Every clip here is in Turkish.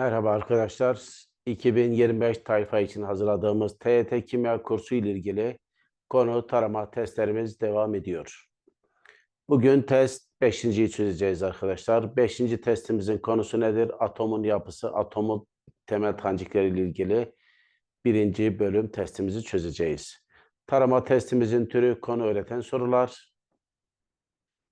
Merhaba arkadaşlar. 2025 tayfa için hazırladığımız TYT kimya kursu ile ilgili konu tarama testlerimiz devam ediyor. Bugün test 5.yi çözeceğiz arkadaşlar. 5. testimizin konusu nedir? Atomun yapısı, atomun temel tanecikleri ile ilgili birinci bölüm testimizi çözeceğiz. Tarama testimizin türü konu öğreten sorular.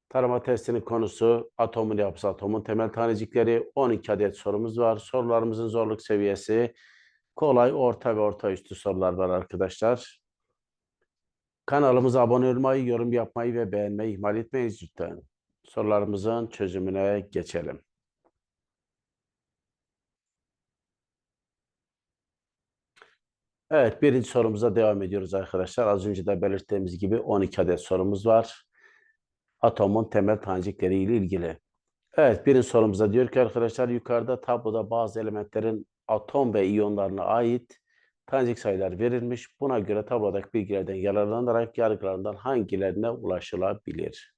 Tarama testinin konusu atomun yapısı, atomun temel tanecikleri. 12 adet sorumuz var. Sorularımızın zorluk seviyesi kolay, orta ve orta üstü sorular var arkadaşlar. Kanalımıza abone olmayı, yorum yapmayı ve beğenmeyi ihmal etmeyiz lütfen. Sorularımızın çözümüne geçelim. Evet, birinci sorumuza devam ediyoruz arkadaşlar. Az önce de belirttiğimiz gibi 12 adet sorumuz var atomun temel tanecikleri ile ilgili. Evet, birinci sorumuzda diyor ki arkadaşlar yukarıda tabloda bazı elementlerin atom ve iyonlarına ait tanecik sayılar verilmiş. Buna göre tablodaki bilgilerden yararlanarak yargılarından hangilerine ulaşılabilir?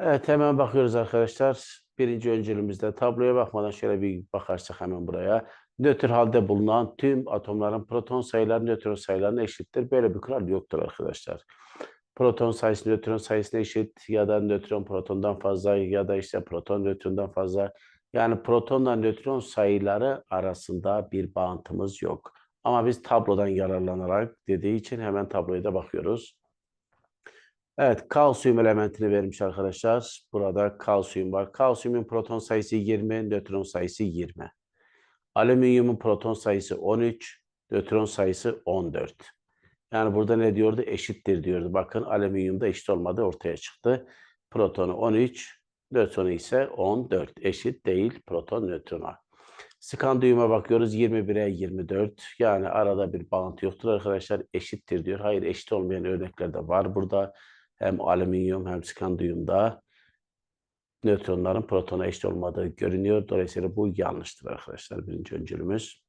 Evet, hemen bakıyoruz arkadaşlar. Birinci öncülümüzde tabloya bakmadan şöyle bir bakarsak hemen buraya. Nötr halde bulunan tüm atomların proton sayıları nötron sayılarına eşittir. Böyle bir kural yoktur arkadaşlar proton sayısı nötron sayısına eşit ya da nötron protondan fazla ya da işte proton nötrondan fazla. Yani protonla nötron sayıları arasında bir bağıntımız yok. Ama biz tablodan yararlanarak dediği için hemen tabloya da bakıyoruz. Evet, kalsiyum elementini vermiş arkadaşlar. Burada kalsiyum var. Kalsiyumun proton sayısı 20, nötron sayısı 20. Alüminyumun proton sayısı 13, nötron sayısı 14. Yani burada ne diyordu? Eşittir diyordu. Bakın alüminyumda eşit olmadı ortaya çıktı. Protonu 13, nötronu ise 14. Eşit değil proton nötrona. Skandiyuma bakıyoruz 21'e 24. Yani arada bir bağıntı yoktur arkadaşlar. Eşittir diyor. Hayır eşit olmayan örnekler de var burada. Hem alüminyum hem skandiyumda nötronların protona eşit olmadığı görünüyor. Dolayısıyla bu yanlıştır arkadaşlar birinci öncülümüz.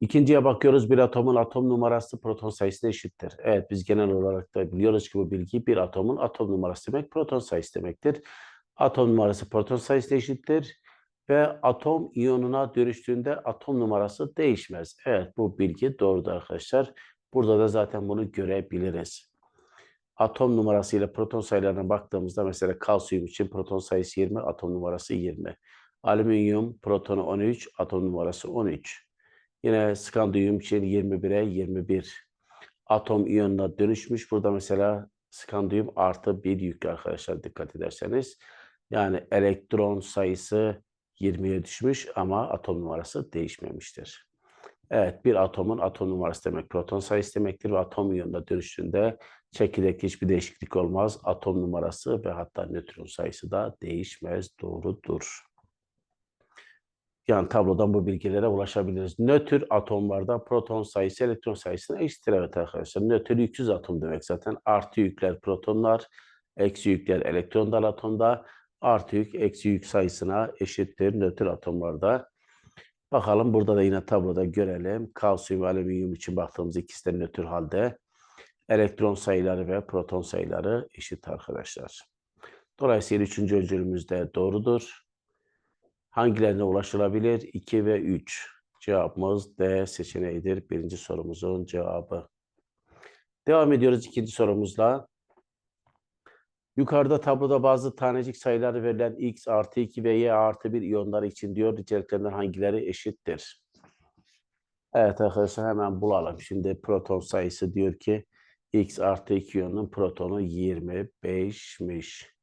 İkinciye bakıyoruz bir atomun atom numarası proton sayısına eşittir. Evet biz genel olarak da biliyoruz ki bu bilgi bir atomun atom numarası demek proton sayısı demektir. Atom numarası proton sayısına eşittir ve atom iyonuna dönüştüğünde atom numarası değişmez. Evet bu bilgi doğrudur arkadaşlar. Burada da zaten bunu görebiliriz. Atom numarası ile proton sayılarına baktığımızda mesela kalsiyum için proton sayısı 20, atom numarası 20. Alüminyum protonu 13, atom numarası 13. Yine skandiyum için 21'e 21 atom iyonuna dönüşmüş. Burada mesela skandiyum artı bir yük arkadaşlar dikkat ederseniz. Yani elektron sayısı 20'ye düşmüş ama atom numarası değişmemiştir. Evet bir atomun atom numarası demek proton sayısı demektir ve atom iyonuna dönüştüğünde çekirdek hiçbir değişiklik olmaz. Atom numarası ve hatta nötron sayısı da değişmez doğrudur. Yani tablodan bu bilgilere ulaşabiliriz. Nötr atomlarda proton sayısı elektron sayısına eşittir evet arkadaşlar. Nötr yüksüz atom demek zaten. Artı yükler protonlar, eksi yükler elektronlar atomda. Artı yük, eksi yük sayısına eşittir nötr atomlarda. Bakalım burada da yine tabloda görelim. Kalsiyum ve alüminyum için baktığımız ikisi de nötr halde. Elektron sayıları ve proton sayıları eşit arkadaşlar. Dolayısıyla üçüncü öncülümüz de doğrudur. Hangilerine ulaşılabilir? 2 ve 3. Cevabımız D seçeneğidir. Birinci sorumuzun cevabı. Devam ediyoruz ikinci sorumuzla. Yukarıda tabloda bazı tanecik sayıları verilen x artı 2 ve y artı 1 iyonlar için diyor niceliklerinden hangileri eşittir? Evet arkadaşlar hemen bulalım. Şimdi proton sayısı diyor ki x artı 2 iyonun protonu 25'miş.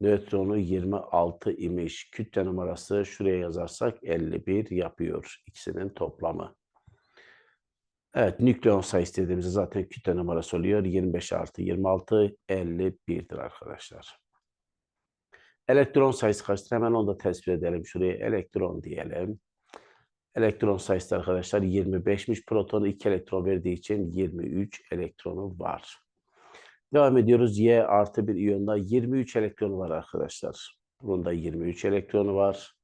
Nötronu 26 imiş. Kütle numarası şuraya yazarsak 51 yapıyor. ikisinin toplamı. Evet, nükleon sayısı dediğimizde zaten kütle numarası oluyor. 25 artı 26, 51'dir arkadaşlar. Elektron sayısı kaçtır? Hemen onu da tespit edelim. Şuraya elektron diyelim. Elektron sayısı arkadaşlar 25'miş. Protonu 2 elektron verdiği için 23 elektronu var. Devam ediyoruz. Y artı bir iyonda 23 elektronu var arkadaşlar. Bunda 23 elektronu var.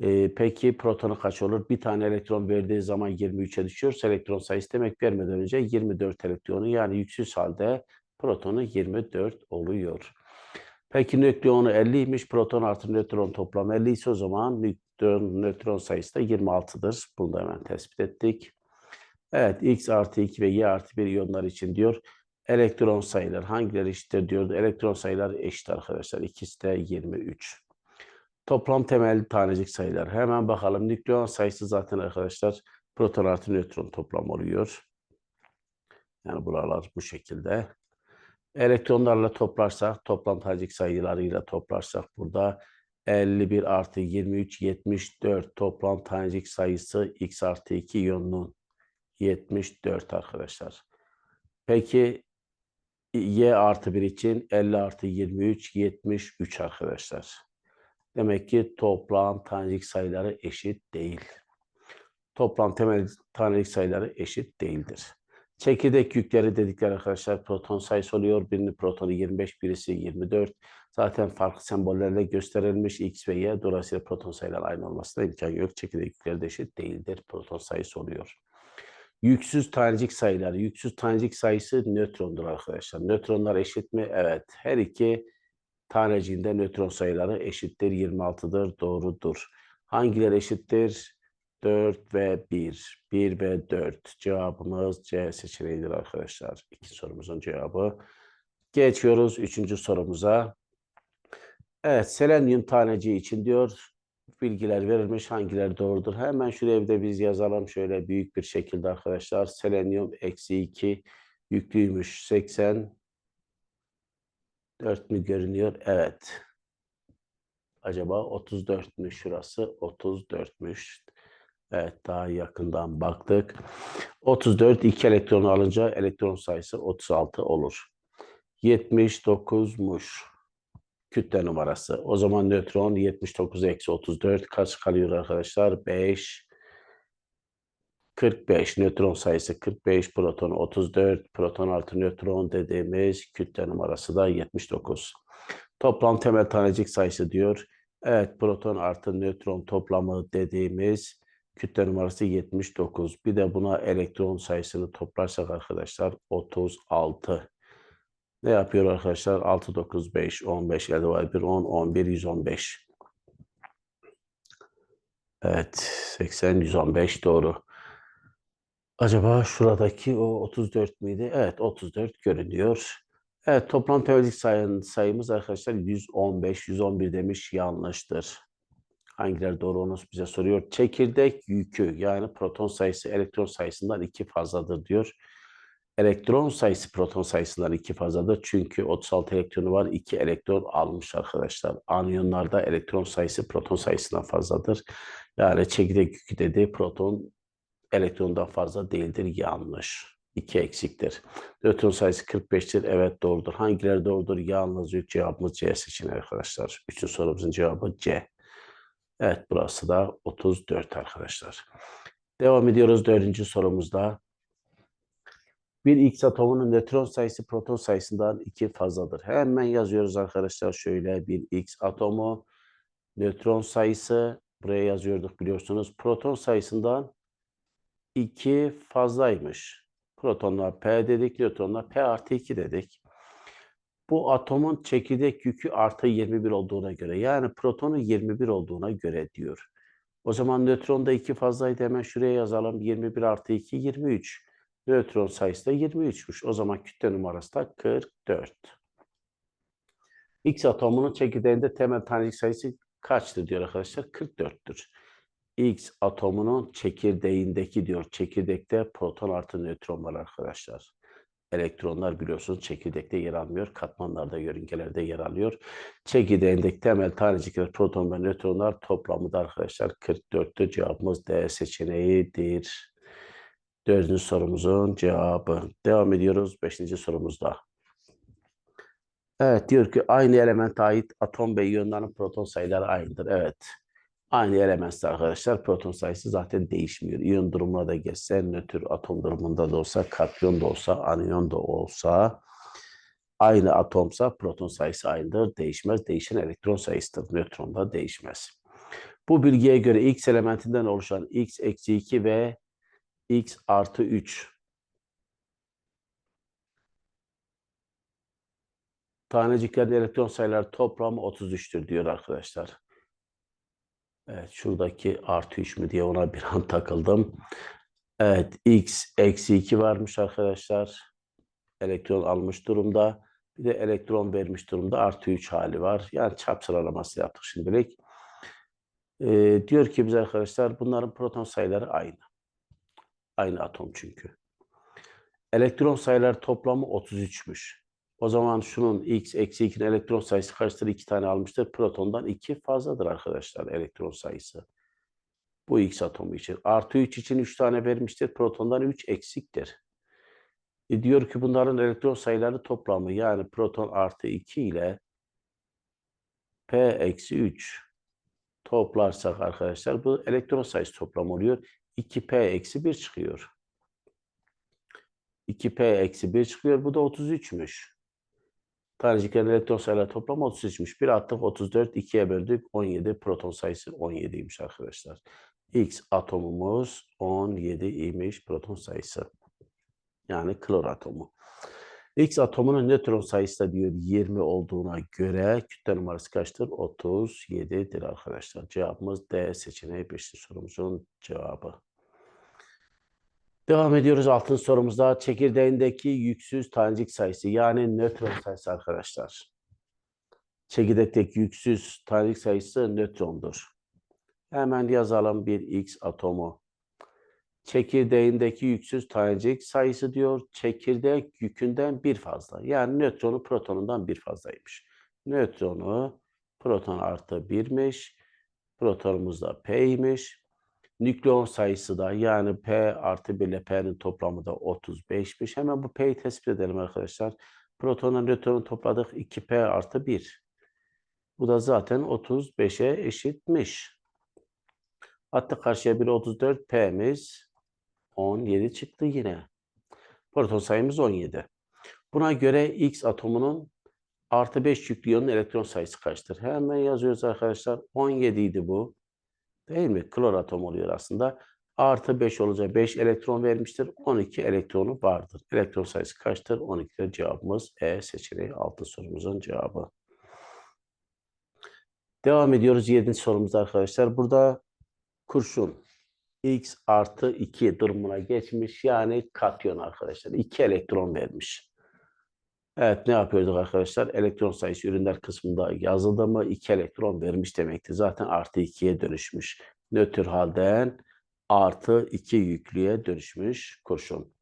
Ee, peki protonu kaç olur? Bir tane elektron verdiği zaman 23'e düşüyorsa elektron sayısı demek vermeden önce 24 elektronu yani yüksüz halde protonu 24 oluyor. Peki nükleonu 50'ymiş. Proton artı nötron toplam 50 ise o zaman nötron, nötron sayısı da 26'dır. Bunu da hemen tespit ettik. Evet, X artı 2 ve Y artı 1 iyonlar için diyor. Elektron sayılar hangileri eşittir diyordu. Elektron sayılar eşit arkadaşlar. İkisi de 23. Toplam temel tanecik sayılar. Hemen bakalım. Nükleon sayısı zaten arkadaşlar proton artı nötron toplam oluyor. Yani buralar bu şekilde. Elektronlarla toplarsak, toplam tanecik sayılarıyla toplarsak burada 51 artı 23, 74 toplam tanecik sayısı X artı 2 iyonunun 74 arkadaşlar. Peki Y artı 1 için 50 artı 23, 73 arkadaşlar. Demek ki toplam tanecik sayıları eşit değil. Toplam temel tanecik sayıları eşit değildir. Çekirdek yükleri dedikleri arkadaşlar proton sayısı oluyor. Birinin protonu 25, birisi 24. Zaten farklı sembollerle gösterilmiş X ve Y. Dolayısıyla proton sayıları aynı olmasına imkan yok. Çekirdek yükleri de eşit değildir. Proton sayısı oluyor. Yüksüz tanecik sayıları. Yüksüz tanecik sayısı nötrondur arkadaşlar. Nötronlar eşit mi? Evet. Her iki taneciğinde nötron sayıları eşittir. 26'dır. Doğrudur. Hangileri eşittir? 4 ve 1. 1 ve 4. Cevabımız C seçeneğidir arkadaşlar. İki sorumuzun cevabı. Geçiyoruz üçüncü sorumuza. Evet, selenyum taneciği için diyor bilgiler verilmiş. Hangileri doğrudur? Hemen şuraya bir de biz yazalım şöyle büyük bir şekilde arkadaşlar. Selenyum eksi 2 yüklüymüş. 80 4 mü görünüyor? Evet. Acaba 34 mü şurası? 34'müş. Evet daha yakından baktık. 34 2 elektronu alınca elektron sayısı 36 olur. 79'muş kütle numarası. O zaman nötron 79 eksi 34 kaç kalıyor arkadaşlar? 5 45 nötron sayısı 45 proton 34 proton artı nötron dediğimiz kütle numarası da 79. Toplam temel tanecik sayısı diyor. Evet proton artı nötron toplamı dediğimiz kütle numarası 79. Bir de buna elektron sayısını toplarsak arkadaşlar 36. Ne yapıyor arkadaşlar? 6, 9, 5, 15, 50 var. 1, 10, 11, 115. Evet, 80, 115 doğru. Acaba şuradaki o 34 miydi? Evet, 34 görünüyor. Evet, toplam teorik sayın, sayımız arkadaşlar 115, 111 demiş yanlıştır. Hangileri doğru onu bize soruyor. Çekirdek yükü yani proton sayısı elektron sayısından iki fazladır diyor. Elektron sayısı proton sayısından iki fazladır. Çünkü 36 elektronu var. 2 elektron almış arkadaşlar. Anyonlarda elektron sayısı proton sayısından fazladır. Yani çekirdek yükü dediği proton elektrondan fazla değildir. Yanlış. 2 eksiktir. Nötron sayısı 45'tir. Evet doğrudur. Hangileri doğrudur? Yalnız 3 cevabımız C seçeneği arkadaşlar. Üçüncü sorumuzun cevabı C. Evet burası da 34 arkadaşlar. Devam ediyoruz dördüncü sorumuzda. Bir X atomunun nötron sayısı proton sayısından iki fazladır. Hemen yazıyoruz arkadaşlar şöyle bir X atomu nötron sayısı buraya yazıyorduk biliyorsunuz. Proton sayısından iki fazlaymış. Protonlar P dedik, nötronlar P artı 2 dedik. Bu atomun çekirdek yükü artı 21 olduğuna göre yani protonu 21 olduğuna göre diyor. O zaman nötron da 2 fazlaydı hemen şuraya yazalım. 21 artı 2 23. Nötron sayısı da 23'müş. O zaman kütle numarası da 44. X atomunun çekirdeğinde temel tanecik sayısı kaçtır diyor arkadaşlar? 44'tür. X atomunun çekirdeğindeki diyor. Çekirdekte proton artı nötron var arkadaşlar. Elektronlar biliyorsunuz çekirdekte yer almıyor. Katmanlarda, yörüngelerde yer alıyor. Çekirdeğindeki temel tanecikler proton ve nötronlar toplamı da arkadaşlar 44'tü. Cevabımız D seçeneğidir. Dördüncü sorumuzun cevabı. Devam ediyoruz beşinci sorumuzda. Evet diyor ki aynı elemente ait atom ve iyonların proton sayıları aynıdır. Evet. Aynı elementler arkadaşlar proton sayısı zaten değişmiyor. İyon durumuna da geçse, nötr atom durumunda da olsa, katyon da olsa, aniyon da olsa aynı atomsa proton sayısı aynıdır. Değişmez. Değişen elektron sayısıdır. Nötron da değişmez. Bu bilgiye göre X elementinden oluşan X eksi 2 ve X artı 3 taneciklerin elektron sayıları toplamı 33'tür diyor arkadaşlar. Evet şuradaki artı 3 mü diye ona bir an takıldım. Evet x eksi 2 varmış arkadaşlar. Elektron almış durumda. Bir de elektron vermiş durumda artı 3 hali var. Yani çarp sıralaması yaptık şimdilik. Ee, diyor ki biz arkadaşlar bunların proton sayıları aynı. Aynı atom çünkü. Elektron sayıları toplamı 33'müş. O zaman şunun x eksi 2'nin elektron sayısı kaçtır? 2 tane almıştır. Protondan 2 fazladır arkadaşlar elektron sayısı. Bu x atomu için. Artı 3 için 3 tane vermiştir. Protondan 3 eksiktir. E diyor ki bunların elektron sayıları toplamı yani proton artı 2 ile p eksi 3 toplarsak arkadaşlar bu elektron sayısı toplamı oluyor. 2p eksi 1 çıkıyor. 2p eksi 1 çıkıyor. Bu da 33'müş. Taneciklerin elektron sayıları toplamı 33'müş. Bir attık 34, 2'ye böldük. 17. Proton sayısı 17'ymiş arkadaşlar. X atomumuz 17 imiş proton sayısı. Yani klor atomu. X atomunun nötron sayısı da diyor 20 olduğuna göre kütle numarası kaçtır? 37'dir arkadaşlar. Cevabımız D seçeneği 5. sorumuzun cevabı. Devam ediyoruz altın sorumuzda. Çekirdeğindeki yüksüz tanecik sayısı yani nötron sayısı arkadaşlar. Çekirdekteki yüksüz tanecik sayısı nötrondur. Hemen yazalım bir X atomu. Çekirdeğindeki yüksüz tanecik sayısı diyor. Çekirdek yükünden bir fazla. Yani nötronu protonundan bir fazlaymış. Nötronu proton artı birmiş. Protonumuz da P'ymiş. Nükleon sayısı da yani P artı 1 ile P'nin toplamı da 35'miş. Hemen bu P'yi tespit edelim arkadaşlar. Protonla nötronu topladık 2P artı 1. Bu da zaten 35'e eşitmiş. Hatta karşıya bir 34 P'miz 17 çıktı yine. Proton sayımız 17. Buna göre X atomunun artı 5 yüklü iyonun elektron sayısı kaçtır? Hemen yazıyoruz arkadaşlar. 17 idi bu. Değil mi? Klor atom oluyor aslında. Artı 5 olacak. 5 elektron vermiştir. 12 elektronu vardır. Elektron sayısı kaçtır? 12'de cevabımız E seçeneği 6 sorumuzun cevabı. Devam ediyoruz 7. sorumuzda arkadaşlar. Burada kurşun x artı 2 durumuna geçmiş. Yani katyon arkadaşlar. 2 elektron vermiş. Evet ne yapıyorduk arkadaşlar? Elektron sayısı ürünler kısmında yazıldı mı? 2 elektron vermiş demekti. Zaten artı 2'ye dönüşmüş. Nötr halden artı 2 yüklüye dönüşmüş kurşun.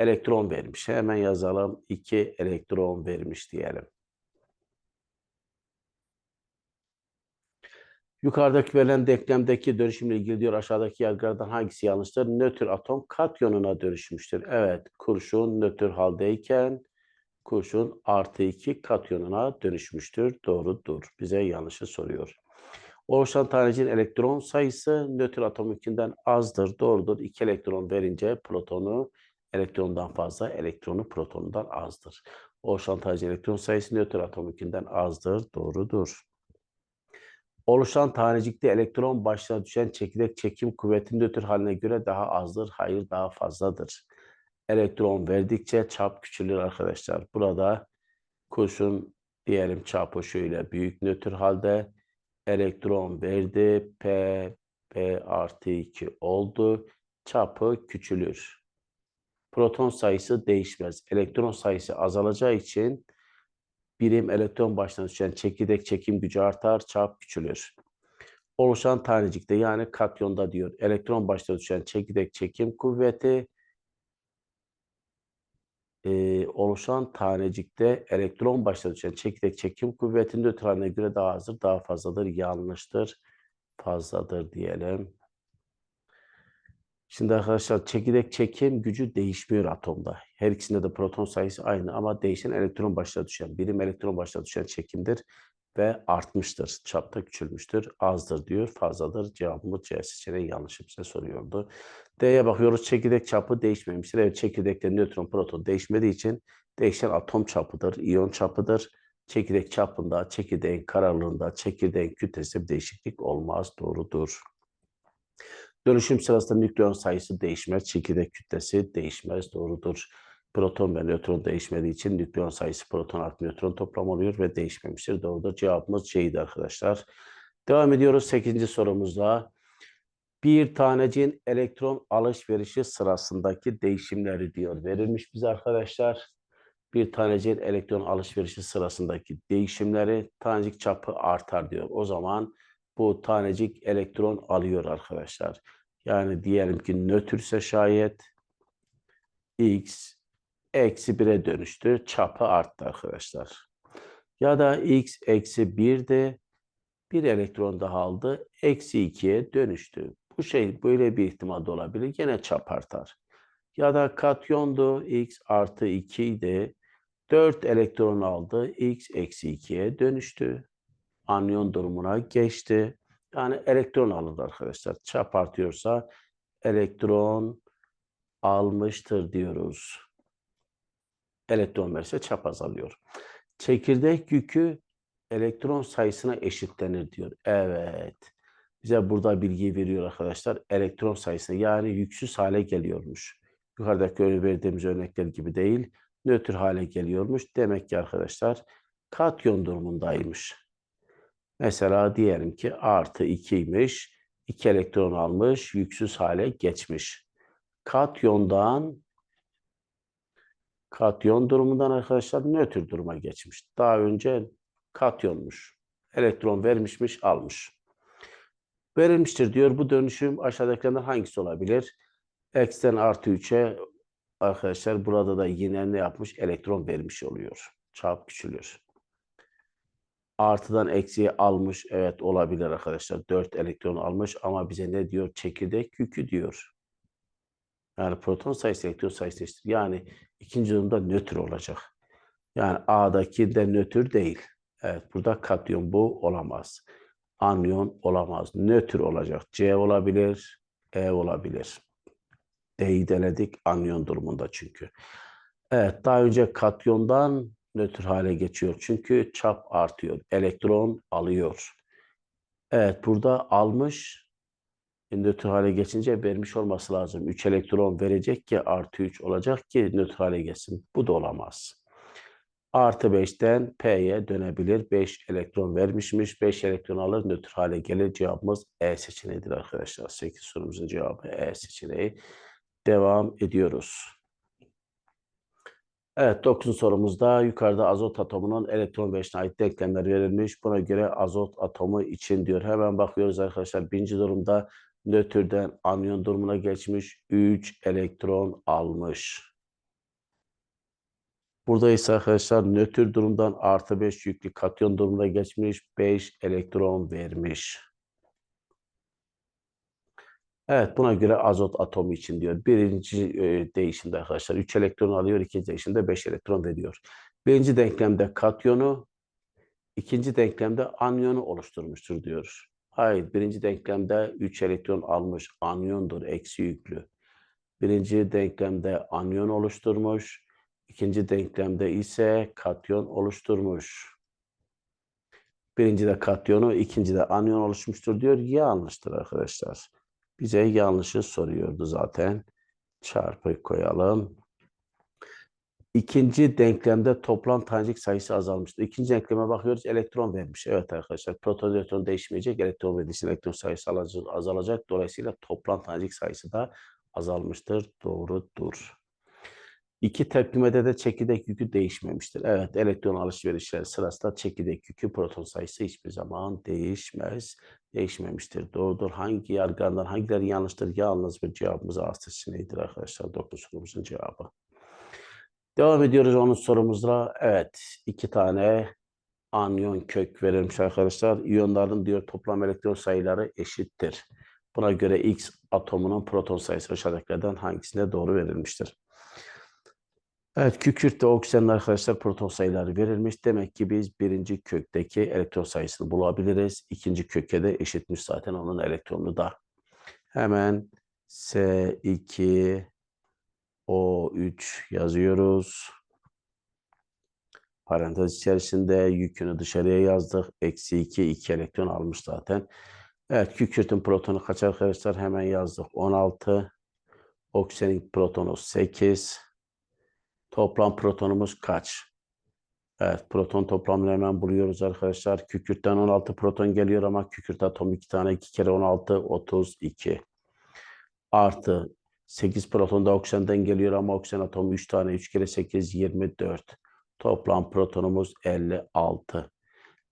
Elektron vermiş. Hemen yazalım. 2 elektron vermiş diyelim. Yukarıdaki verilen denklemdeki dönüşümle ilgili diyor aşağıdaki yargılardan hangisi yanlıştır? Nötr atom katyonuna dönüşmüştür. Evet, kurşun nötr haldeyken kurşun artı 2 katyonuna dönüşmüştür. Doğrudur. Bize yanlışı soruyor. Oluşan tanecinin elektron sayısı nötr atomunkinden azdır. Doğrudur. 2 elektron verince protonu elektrondan fazla, elektronu protonundan azdır. Oluşan tanecinin elektron sayısı nötr atomunkinden azdır. Doğrudur. Oluşan tanecikte elektron başına düşen çekirdek çekim kuvvetinin nötr haline göre daha azdır. Hayır daha fazladır. Elektron verdikçe çap küçülür arkadaşlar. Burada kurşun diyelim çapı şöyle büyük nötr halde. Elektron verdi. P, P artı 2 oldu. Çapı küçülür. Proton sayısı değişmez. Elektron sayısı azalacağı için birim elektron başına düşen çekirdek çekim gücü artar, çap küçülür. Oluşan tanecikte yani katyonda diyor elektron başına düşen çekirdek çekim kuvveti e, oluşan tanecikte elektron başına düşen çekirdek çekim kuvvetinin nötraline göre daha azdır, daha fazladır, yanlıştır, fazladır diyelim. Şimdi arkadaşlar çekirdek çekim gücü değişmiyor atomda. Her ikisinde de proton sayısı aynı ama değişen elektron başına düşen, birim elektron başına düşen çekimdir ve artmıştır. Çapta küçülmüştür, azdır diyor, fazladır. Cevabımız C seçeneği yanlış bize soruyordu. D'ye bakıyoruz. Çekirdek çapı değişmemiştir. Evet çekirdekte nötron, proton değişmediği için değişen atom çapıdır, iyon çapıdır. Çekirdek çapında, çekirdeğin kararlılığında, çekirdeğin kütlesi bir değişiklik olmaz. Doğrudur. Dönüşüm sırasında nükleon sayısı değişmez, çekirdek kütlesi değişmez, doğrudur. Proton ve nötron değişmediği için nükleon sayısı proton artı nötron toplam oluyor ve değişmemiştir. Doğrudur. Cevabımız C'ydi arkadaşlar. Devam ediyoruz 8. sorumuzla. Bir tanecin elektron alışverişi sırasındaki değişimleri diyor. Verilmiş bize arkadaşlar. Bir tanecin elektron alışverişi sırasındaki değişimleri tanecik çapı artar diyor. O zaman bu tanecik elektron alıyor arkadaşlar. Yani diyelim ki nötrse şayet x eksi 1'e dönüştü. Çapı arttı arkadaşlar. Ya da x eksi 1 de bir elektron daha aldı. Eksi 2'ye dönüştü. Bu şey böyle bir ihtimal olabilir. Gene çap artar. Ya da katyondu. X artı 2 idi. 4 elektron aldı. X eksi 2'ye dönüştü. Anyon durumuna geçti. Yani elektron alındı arkadaşlar. Çap artıyorsa elektron almıştır diyoruz. Elektron verirse çap azalıyor. Çekirdek yükü elektron sayısına eşitlenir diyor. Evet. Bize burada bilgi veriyor arkadaşlar. Elektron sayısına yani yüksüz hale geliyormuş. Yukarıdaki verdiğimiz örnekler gibi değil. Nötr hale geliyormuş. Demek ki arkadaşlar katyon durumundaymış. Mesela diyelim ki artı 2'ymiş. 2 elektron almış. Yüksüz hale geçmiş. Katyondan katyon durumundan arkadaşlar nötr duruma geçmiş. Daha önce katyonmuş. Elektron vermişmiş, almış. Verilmiştir diyor. Bu dönüşüm aşağıdakilerden hangisi olabilir? X'ten artı 3'e arkadaşlar burada da yine ne yapmış? Elektron vermiş oluyor. Çarp küçülüyor. Artıdan eksiği almış. Evet olabilir arkadaşlar. 4 elektron almış ama bize ne diyor? Çekirdek yükü diyor. Yani proton sayısı elektron sayısı eşittir. Yani ikinci durumda nötr olacak. Yani A'daki de nötr değil. Evet burada katyon bu olamaz. Anyon olamaz. Nötr olacak. C olabilir. E olabilir. D'yi denedik anyon durumunda çünkü. Evet daha önce katyondan nötr hale geçiyor. Çünkü çap artıyor. Elektron alıyor. Evet burada almış nötr hale geçince vermiş olması lazım. 3 elektron verecek ki artı 3 olacak ki nötr hale geçsin. Bu da olamaz. Artı 5'ten P'ye dönebilir. 5 elektron vermişmiş. 5 elektron alır nötr hale gelir. Cevabımız E seçeneğidir arkadaşlar. 8 sorumuzun cevabı E seçeneği. Devam ediyoruz. Evet 9. sorumuzda yukarıda azot atomunun elektron beşine ait denklemler verilmiş. Buna göre azot atomu için diyor. Hemen bakıyoruz arkadaşlar. Birinci durumda nötrden anyon durumuna geçmiş. 3 elektron almış. Burada ise arkadaşlar nötr durumdan artı 5 yüklü katyon durumuna geçmiş. 5 elektron vermiş. Evet buna göre azot atomu için diyor. Birinci e, değişimde arkadaşlar 3 elektron alıyor. ikinci değişimde 5 elektron veriyor. Birinci denklemde katyonu, ikinci denklemde anyonu oluşturmuştur diyor. Hayır birinci denklemde 3 elektron almış anyondur eksi yüklü. Birinci denklemde anyon oluşturmuş. İkinci denklemde ise katyon oluşturmuş. Birinci de katyonu, ikinci de anyon oluşmuştur diyor. Yanlıştır arkadaşlar. Bize yanlışı soruyordu zaten. Çarpı koyalım. İkinci denklemde toplam tanecik sayısı azalmıştır. İkinci denkleme bakıyoruz. Elektron vermiş. Evet arkadaşlar. Proton elektron değişmeyecek. Elektron verdiği elektron sayısı azalacak. Dolayısıyla toplam tanecik sayısı da azalmıştır. Doğrudur. İki tepkimede de çekirdek yükü değişmemiştir. Evet, elektron alışverişleri sırasında çekirdek yükü proton sayısı hiçbir zaman değişmez, değişmemiştir. Doğrudur. Hangi yargılardan hangileri yanlıştır? Yalnız bir cevabımız A seçeneğidir arkadaşlar. Dokuz sorumuzun cevabı. Devam ediyoruz onun sorumuzla. Evet, iki tane anyon kök verilmiş arkadaşlar. İyonların diyor toplam elektron sayıları eşittir. Buna göre X atomunun proton sayısı aşağıdakilerden hangisinde doğru verilmiştir? Evet, kükürtte oksijenin arkadaşlar proton sayıları verilmiş. Demek ki biz birinci kökteki elektron sayısını bulabiliriz. İkinci köke de eşitmiş zaten onun elektronu da. Hemen S2 O3 yazıyoruz. Parantez içerisinde yükünü dışarıya yazdık. Eksi 2, 2 elektron almış zaten. Evet, kükürtün protonu kaç arkadaşlar? Hemen yazdık. 16. Oksijenin protonu 8. Toplam protonumuz kaç? Evet, proton toplamını hemen buluyoruz arkadaşlar. Kükürtten 16 proton geliyor ama kükürt atomu 2 tane 2 kere 16 32. Artı 8 proton da oksijenden geliyor ama oksijen atomu 3 tane 3 kere 8 24. Toplam protonumuz 56.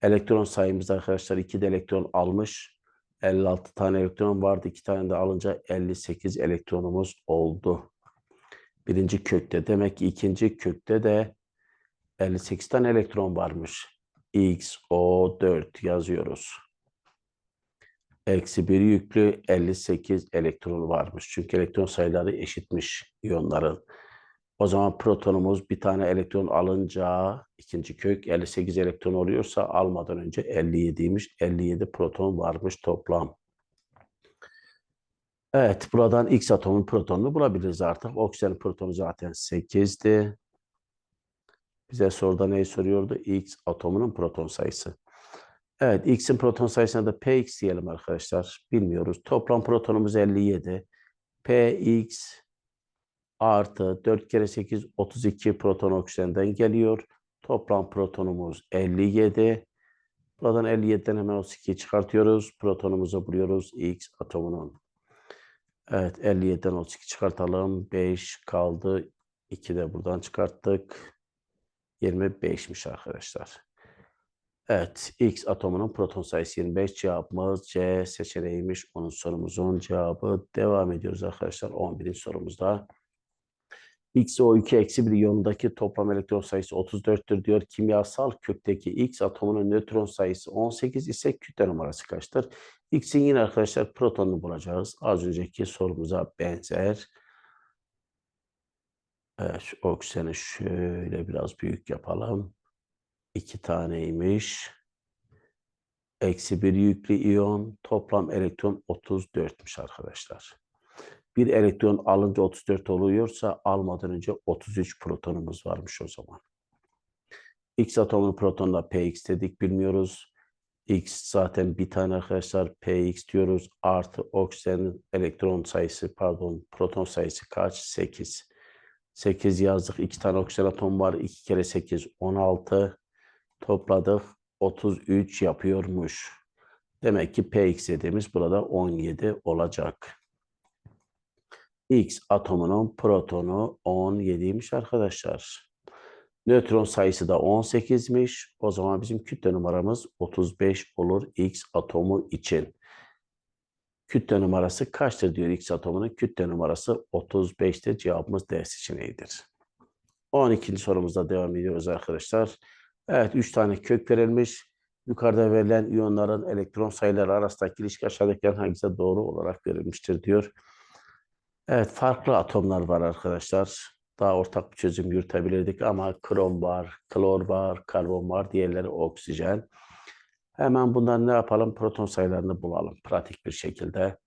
Elektron sayımız arkadaşlar 2 de elektron almış. 56 tane elektron vardı. 2 tane de alınca 58 elektronumuz oldu. Birinci kökte. Demek ki ikinci kökte de 58 tane elektron varmış. XO4 yazıyoruz. Eksi 1 yüklü 58 elektron varmış. Çünkü elektron sayıları eşitmiş iyonların. O zaman protonumuz bir tane elektron alınca ikinci kök 58 elektron oluyorsa almadan önce 57'ymiş. 57 proton varmış toplam. Evet, buradan X atomun protonunu bulabiliriz artık. Oksijen protonu zaten 8'di. Bize soruda neyi soruyordu? X atomunun proton sayısı. Evet, X'in proton sayısına da Px diyelim arkadaşlar. Bilmiyoruz. Toplam protonumuz 57. Px artı 4 kere 8 32 proton oksijenden geliyor. Toplam protonumuz 57. Buradan 57'den hemen 32'yi çıkartıyoruz. Protonumuzu buluyoruz X atomunun. Evet 57'den 32 çıkartalım. 5 kaldı. 2 de buradan çıkarttık. 25'miş arkadaşlar. Evet, X atomunun proton sayısı 25. Cevabımız C seçeneğiymiş. Onun sorumuzun cevabı. Devam ediyoruz arkadaşlar 11. sorumuzda. XO2 eksi bir iyonundaki toplam elektron sayısı 34'tür diyor. Kimyasal kökteki X atomunun nötron sayısı 18 ise kütle numarası kaçtır? X'in yine arkadaşlar protonunu bulacağız. Az önceki sorumuza benzer. Evet, oksijeni şöyle biraz büyük yapalım. İki taneymiş. Eksi bir yüklü iyon. Toplam elektron 34'müş arkadaşlar. Bir elektron alınca 34 oluyorsa almadan önce 33 protonumuz varmış o zaman. X atomunun protonuna Px dedik bilmiyoruz. X zaten bir tane arkadaşlar Px diyoruz. Artı oksijenin elektron sayısı pardon proton sayısı kaç? 8. 8 yazdık. 2 tane oksijen atom var. 2 kere 8 16. Topladık. 33 yapıyormuş. Demek ki Px dediğimiz burada 17 olacak. X atomunun protonu 17'ymiş arkadaşlar. Nötron sayısı da 18'miş. O zaman bizim kütle numaramız 35 olur X atomu için. Kütle numarası kaçtır diyor X atomunun? Kütle numarası 35'te cevabımız D seçeneğidir. 12. sorumuzda devam ediyoruz arkadaşlar. Evet 3 tane kök verilmiş. Yukarıda verilen iyonların elektron sayıları arasındaki ilişki aşağıdakilerin hangisi doğru olarak verilmiştir diyor. Evet farklı atomlar var arkadaşlar. Daha ortak bir çözüm yürütebilirdik ama krom var, klor var, karbon var, diğerleri oksijen. Hemen bundan ne yapalım? Proton sayılarını bulalım pratik bir şekilde.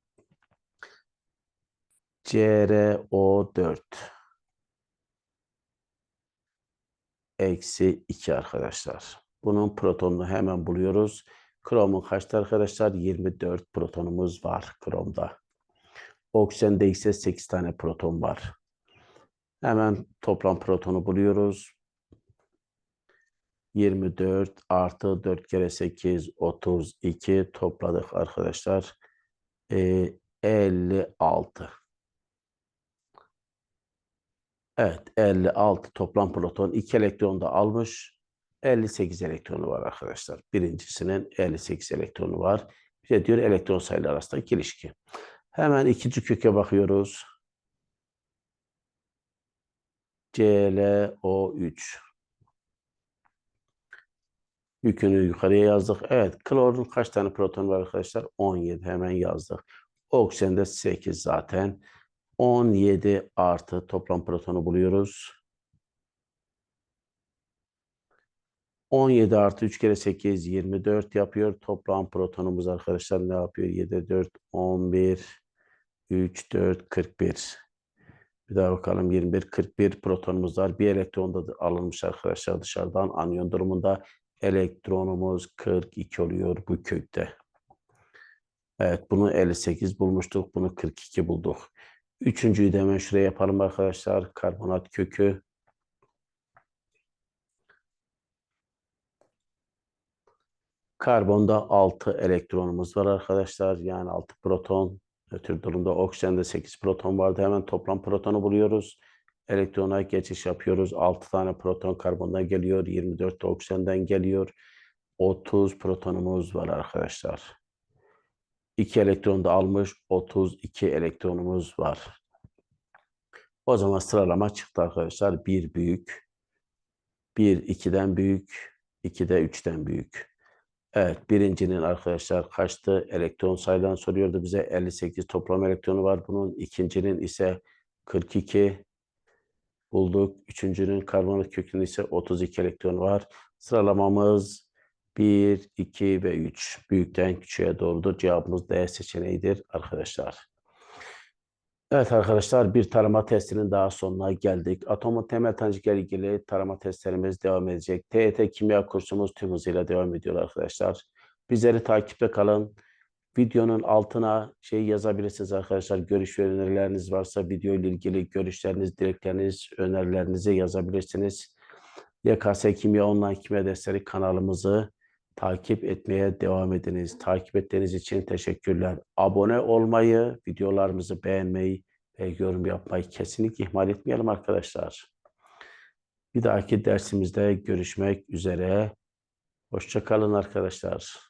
CrO4 eksi 2 arkadaşlar. Bunun protonunu hemen buluyoruz. Kromun kaçtı arkadaşlar? 24 protonumuz var kromda. Oksijende ise 8 tane proton var. Hemen toplam protonu buluyoruz. 24 artı 4 kere 8 32 topladık arkadaşlar. Ee, 56. Evet 56 toplam proton 2 elektron da almış. 58 elektronu var arkadaşlar. Birincisinin 58 elektronu var. Bir de diyor elektron sayıları arasındaki ilişki. Hemen ikinci köke bakıyoruz. ClO3 Yükünü yukarıya yazdık. Evet, klorun kaç tane proton var arkadaşlar? 17 hemen yazdık. Oksijende 8 zaten. 17 artı toplam protonu buluyoruz. 17 artı 3 kere 8 24 yapıyor. Toplam protonumuz arkadaşlar ne yapıyor? 7, 4, 11, 3, 4, 41. Bir daha bakalım 21, 41 protonumuz var. Bir elektron da alınmış arkadaşlar dışarıdan anyon durumunda. Elektronumuz 42 oluyor bu kökte. Evet bunu 58 bulmuştuk. Bunu 42 bulduk. Üçüncüyü de hemen şuraya yapalım arkadaşlar. Karbonat kökü. Karbonda 6 elektronumuz var arkadaşlar. Yani 6 proton. Nötr durumda oksijende 8 proton vardı. Hemen toplam protonu buluyoruz. Elektrona geçiş yapıyoruz. 6 tane proton karbondan geliyor. 24 de oksijenden geliyor. 30 protonumuz var arkadaşlar. 2 elektron da almış. 32 elektronumuz var. O zaman sıralama çıktı arkadaşlar. 1 büyük. 1 2'den büyük. 2 de 3'ten büyük. Evet, birincinin arkadaşlar kaçtı? Elektron sayıdan soruyordu bize. 58 toplam elektronu var bunun. İkincinin ise 42 bulduk. Üçüncünün karbonat kökünün ise 32 elektronu var. Sıralamamız 1, 2 ve 3. Büyükten küçüğe doğrudur. Cevabımız D seçeneğidir arkadaşlar. Evet arkadaşlar bir tarama testinin daha sonuna geldik. Atomun temel tanecikleri ilgili tarama testlerimiz devam edecek. TET kimya kursumuz tüm hızıyla devam ediyor arkadaşlar. Bizleri takipte kalın. Videonun altına şey yazabilirsiniz arkadaşlar. Görüş ve önerileriniz varsa video ile ilgili görüşleriniz, dilekleriniz, önerilerinizi yazabilirsiniz. YKS Kimya Online Kimya Dersleri kanalımızı takip etmeye devam ediniz. Takip ettiğiniz için teşekkürler. Abone olmayı, videolarımızı beğenmeyi ve yorum yapmayı kesinlikle ihmal etmeyelim arkadaşlar. Bir dahaki dersimizde görüşmek üzere. Hoşça kalın arkadaşlar.